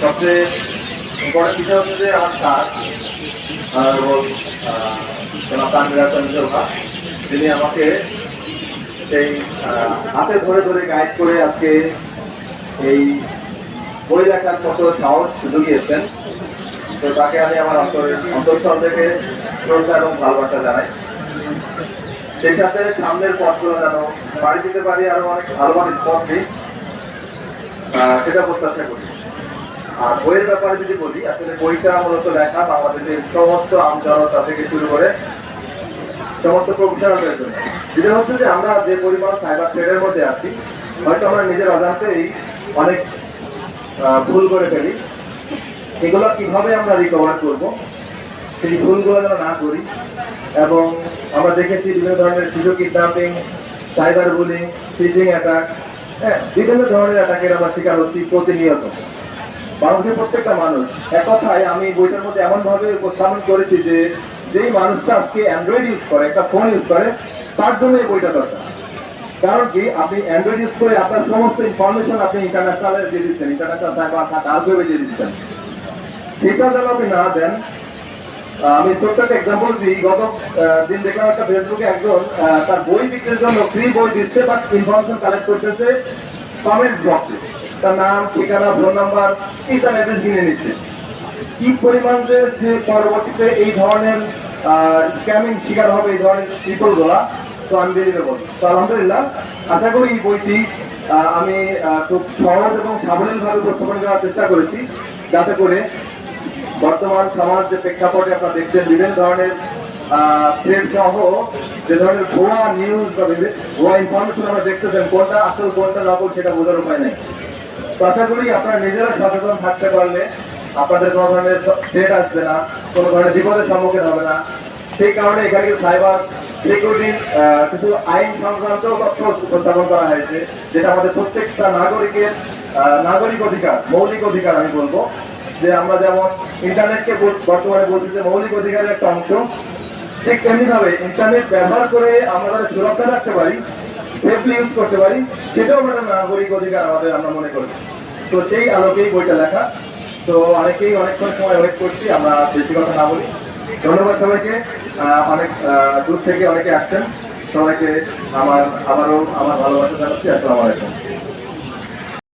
সবচেয়ে ইম্পর্টেন্ট বিষয় হচ্ছে যে আমার স্যার তিনি আমাকে সেই হাতে ধরে ধরে গাইড করে আজকে এই বই লেখার মতো সাহস জুগিয়েছেন তো তাকে আমি আমার অন্তরের অন্তঃস্থল থেকে শ্রদ্ধা এবং ভালোবাসা জানাই। সেই সাথে সামনের পথগুলো যেন পাড়ি দিতে পারি, আরও অনেক ভালো ভালো স্পট দিই সেটা প্রত্যাশা করি। আর বইয়ের ব্যাপারে যদি বলি, আসলে বইটা মূলত লেখা বাংলাদেশের সমস্ত আমজনতা থেকে শুরু করে সমস্ত প্রফেশনালদের জন্য। যেটা হচ্ছে যে আমরা যে পরিমাণ সাইবার থ্রেডের মধ্যে আছি, হয়তো আমরা নিজের অজান্তেই অনেক ভুল করে ফেলি। এগুলো কীভাবে আমরা রিকভার করব, সেই ভুলগুলো যেন না করি, এবং আমরা দেখেছি বিভিন্ন ধরনের শিশু kidnapping cyber bullying phishing attack হ্যাঁ বিভিন্ন ধরনের অ্যাটাকের আমরা শিকার হচ্ছি প্রতিনিয়ত। বাংলাদেশের প্রত্যেকটা মানুষ। এক কথায় আমি বইটার মধ্যে এমন ভাবে উপস্থাপন করেছি যে, যেই মানুষটা আজকে অ্যান্ড্রয়েড ইউজ করে, একটা ফোন ইউজ করে, তার জন্য এই বইটা দরকার। কারণ কি? আপনি অ্যান্ড্রয়েড ইউজ করে আপনার সমস্ত ইনফরমেশন আপনি ইন্টারন্যাশনালে দিয়ে দিচ্ছেন। ইন্টারন্যাশনাল ওয়েবে দিয়ে দিচ্ছেন। সেটা যেন আপনি না দেন আমি ছোট্ট একটা এক্সাম্পল দিই। গত দিন দেখলাম একটা ফেসবুকে একজন তার বই বিক্রির জন্য ফ্রি বই দিচ্ছে বাট ইনফরমেশন কালেক্ট করতেছে কমেন্ট বক্সে তার নাম, ঠিকানা, ফোন নাম্বার ইত্যাদি অ্যাড্রেস কিনে নিচ্ছে। কি পরিমাণ যে সে পরবর্তীতে এই ধরনের স্ক্যামিং শিকার হবে, এই ধরনের পিপলগুলা তো আনবিলিভেবল তো আলহামদুলিল্লাহ, আশা করি এই বইটি আমি খুব সহজ এবং সাবলীল ভাবে উপস্থাপন করার চেষ্টা করেছি, যাতে করে বর্তমান সমাজ যে প্রেক্ষাপটে আপনারা দেখছেন, বিভিন্ন ধরনের ট্রেড সহ যে ধরনের ভুয়া নিউজ বা ভুয়া ইনফরমেশন আমরা দেখতেছেন, কোনটা আসল, কোনটা নকল, সেটা বোঝার উপায় নেই। তো আশা করি আপনারা নিজেরা সচেতন থাকতে পারলে আপনাদের কোনো ধরনের থ্রেট আসবে না, কোনো ধরনের বিপদের সম্মুখীন হবে না। সেই কারণে এখানে সাইবার সিকিউরিটির কিছু আইন সংক্রান্ত তথ্য উপস্থাপন করা হয়েছে, যেটা আমাদের প্রত্যেকটা নাগরিকের নাগরিক অধিকার, মৌলিক অধিকার আমি বলব। যে আমরা যেমন ইন্টারনেটকে বর্তমানে বলছি যে মৌলিক অধিকারের একটা অংশ ঠিক তেমনি ভাবে ইন্টারনেট ব্যবহার করে আমরা সুরক্ষা রাখতে পারি সেফলি ইউজ করতে পারি, সেটাও আমরা নাগরিক অধিকার আমাদের, আমরা মনে করি। তো সেই আলোকেই বইটা লেখা। তো অনেকেই অনেকক্ষণ সময় ওয়েট করছি, আমরা বেশি কথা না বলি। ধন্যবাদ সবাইকে। অনেক দূর থেকে অনেকে আসছেন। সবাইকে আমার, আবারও আমার ভালোবাসা জানাচ্ছি। আসসালামু আলাইকুম।